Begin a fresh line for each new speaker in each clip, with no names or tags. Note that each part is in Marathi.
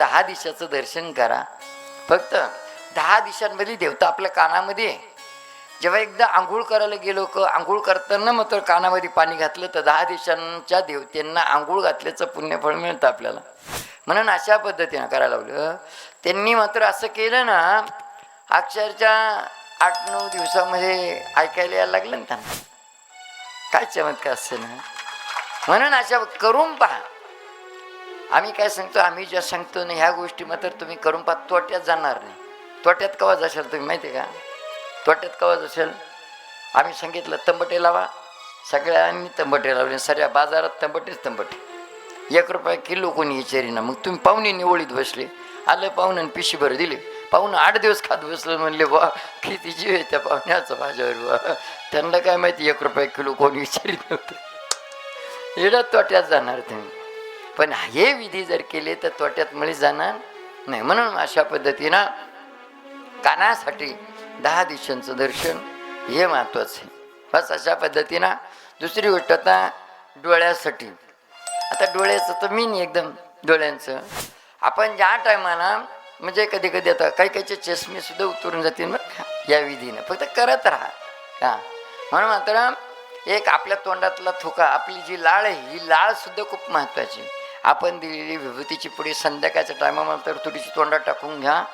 दहा दिशाचं दर्शन करा. फक्त दहा दिशांमध्ये देवता आपल्या कानामध्ये जेव्हा एकदा आंघोळ करायला गेलो क आंघोळ करताना मात्र कानामध्ये पाणी घातलं तर दहा दिशांच्या देवतेंना आंघोळ घातल्याचं पुण्यफळ मिळतं आपल्याला. म्हणून अशा पद्धतीनं करायला लावलं त्यांनी मात्र असं केलं ना अक्षरशः आठ नऊ दिवसामध्ये ऐकायला यायला लागलं ना त्यांना. काय चमत्कार असते ना. म्हणून अशा करून पहा. आम्ही काय सांगतो आम्ही ज्या सांगतो ना ह्या गोष्टी मात्र तुम्ही करून पहा तोट्यात जाणार नाही. तोट्यात कवा जाशाल तुम्ही माहिती आहे का? तोट्यात कवा जाशाल? आम्ही सांगितलं तंबटे लावा. सगळ्यांनी तंबटे लावले. सगळ्या बाजारात तंबटेच तंबटे. एक रुपया किलो कोणी विचारी ना. मग तुम्ही पाहुणे निवळीत बसले. आलं पाहुणं पिशी भर दिली. पाहुणं आठ दिवस खात बसलं म्हणले वा किती जीव आहे त्या पाहुण्याचं माझ्यावर वा. त्यांना काय माहिती एक रुपया किलो कोणी विचारित नव्हतं. एवढ्या तोट्यात जाणार तुम्ही. पण हे विधी जर केले तर तोट्यात मळी जाणार नाही. म्हणून अशा पद्धतीनं कानासाठी दहा दिवसांचं दर्शन हे महत्वाचं आहे. बस अशा पद्धतीनं दुसरी गोष्ट आता डोळ्यासाठी. आता डोळ्याचं तर मीन एकदम डोळ्यांचं. आपण ज्या टायमाला म्हणजे कधी कधी आता काही काहीचे चष्मे सुद्धा उतरून जातील मग या विधीनं. फक्त करत राहा. हा. म्हणून मात्र एक आपल्या तोंडातला थुका आपली जी लाळ आहे ही लाळ सुद्धा खूप महत्वाची आपण दिलेली विभूतीची पुढे संध्याकाळच्या टायमामध्ये तर तुरीची तोंडात टाकून घ्या.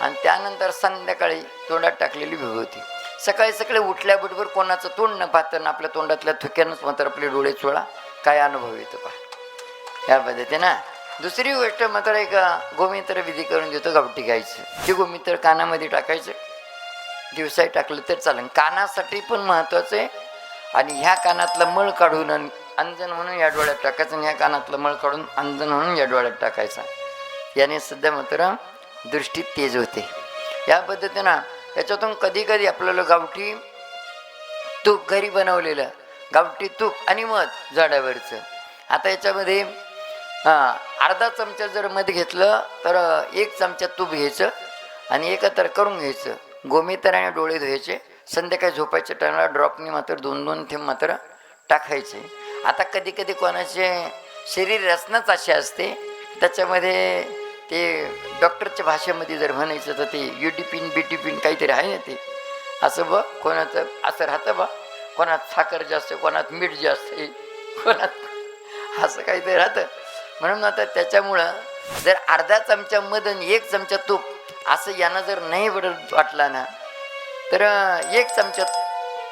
आणि त्यानंतर संध्याकाळी तोंडात टाकलेली विभूती. सकाळी सकाळी उठल्याबरोबर कोणाचं तोंड न पाहताना आपल्या तोंडातल्या थुक्यानंच मात्र आपले डोळे चोळा. काय अनुभव येतो पहा. या पद्धतीनं. दुसरी गोष्ट मात्र एक गोमित्र विधी करून देतो गावठी घ्यायचं ते गोमित्र कानामध्ये टाकायचं. दिवसाही टाकलं तर चालेल. कानासाठी पण महत्त्वाचं आहे. आणि ह्या कानातलं मळ काढून अंजन म्हणून या डोळ्यात टाकायचं आणि ह्या कानातलं मळ काढून अंजन म्हणून या डोळ्यात टाकायचा. याने सध्या मात्र दृष्टी तेज होते. या पद्धतीनं याच्यातून कधी कधी आपल्याला गावठी तूप घरी बनवलेलं गावठी तूप आणि मध झाडावरचं. आता याच्यामध्ये अर्धा चमचा जर मध घेतलं तर एक चमचा तूप घ्यायचं आणि एकत्र करून घ्यायचं. गोमित्राने डोळे धुवायचे. संध्याकाळी झोपायच्या टायमाला ड्रॉपनी मात्र दोन दोन थेंब मात्र टाकायचे. आता कधी कधी कोणाचे शरीर रचनाच अशी असते त्याच्यामध्ये ते डॉक्टरच्या भाषेमध्ये जर म्हणायचं तर ते युटीपिन बिटीपिन काहीतरी आहे ना ते. असं बघ कोणाचं असं राहतं बा. कोणात साखर जास्त कोणात मीठ जास्त आहे. कोणात असं काहीतरी राहतं. म्हणून आता त्याच्यामुळं जर अर्धा चमचा मध आणि एक चमचा तूप असं यांना जर नाही बरं वाटला ना तर एक चमचा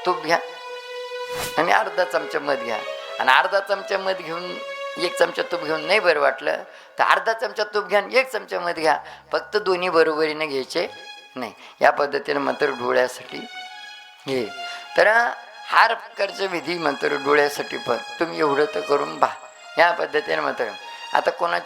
तूप घ्या आणि अर्धा चमचा मध घ्या. आणि अर्धा चमचा मध घेऊन एक चमचा तूप घेऊन नाही बरं वाटलं तर अर्धा चमचा तूप घ्या आणि एक चमचा मध घ्या. फक्त दोन्ही बरोबरीने घ्यायचे नाही. या पद्धतीने मंत्र डोळ्यासाठी घे. तर हार प्रकारचे विधी मंत्र डोळ्यासाठी पण तुम्ही एवढं तर करून पहा. या पद्धतीने मात्र. आता कोणाची